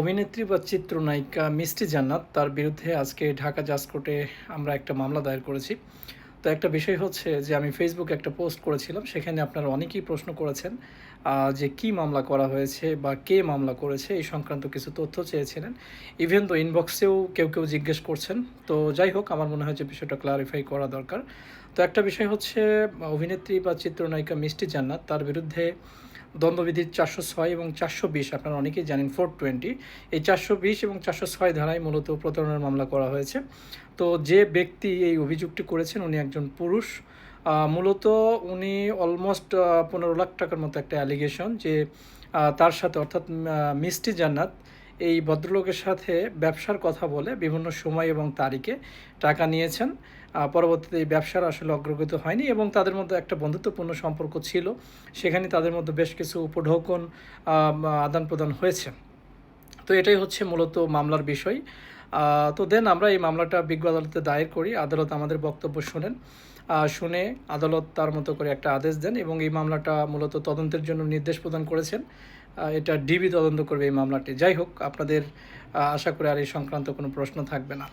অভিনেত্রী বা চিত্রনায়িকা মিষ্টি জান্নাত, তার বিরুদ্ধে আজকে ঢাকা জাজ কোর্টে আমরা একটা মামলা দায়ের করেছি। তো একটা বিষয় হচ্ছে যে, আমি ফেসবুকে একটা পোস্ট করেছিলাম, সেখানে আপনারা অনেকেই প্রশ্ন করেছেন যে কি মামলা করা হয়েছে বা কে মামলা করেছে, এই সংক্রান্ত কিছু তথ্য চেয়েছিলেন। ইভেন তো ইনবক্সেও কেউ কেউ জিজ্ঞেস করছেন। তো যাই হোক, আমার মনে হয় যে বিষয়টা ক্লারিফাই করা দরকার। তো একটা বিষয় হচ্ছে, অভিনেত্রী বা চিত্রনায়িকা মিষ্টি জান্নাত, তার বিরুদ্ধে দ্বন্দ্ববিধির চারশো ছয় এবং চারশো বিশ, আপনারা অনেকেই জানেন ফোর টোয়েন্টি। এই চারশো বিশ এবং চারশো ছয় ধারায় মূলত প্রতারণার মামলা করা হয়েছে। তো যে ব্যক্তি এই অভিযোগটি করেছেন, উনি একজন পুরুষ। মূলত উনি অলমোস্ট পনেরো লাখ টাকার মতো একটা অ্যালিগেশন যে তার সাথে অর্থাৎ মিষ্টি জান্নাত এই ভদ্রলোকের সাথে ব্যবসার কথা বলে বিভিন্ন সময় এবং তারিখে টাকা নিয়েছেন। পরবর্তীতে এই ব্যবসার আসলে অগ্রগত হয়নি এবং তাদের মধ্যে একটা বন্ধুত্বপূর্ণ সম্পর্ক ছিল। সেখানে তাদের মধ্যে বেশ কিছু উপঢৌকন আদান প্রদান হয়েছে। তো এটাই হচ্ছে মূলত মামলার বিষয়। তো দেন আমরা এই মামলাটা বিজ্ঞ আদালতে দায়ের করি। আদালত আমাদের বক্তব্য শোনেন। শুনে আদালত তার মতো করে একটা আদেশ দেন এবং এই মামলাটা মূলত তদন্তের জন্য নির্দেশ প্রদান করেছেন। এটা ডিবি তদন্ত করবে এই মামলাটি। যাই হোক, আপনাদের আশা করি আর এই সংক্রান্ত কোনো প্রশ্ন থাকবে না।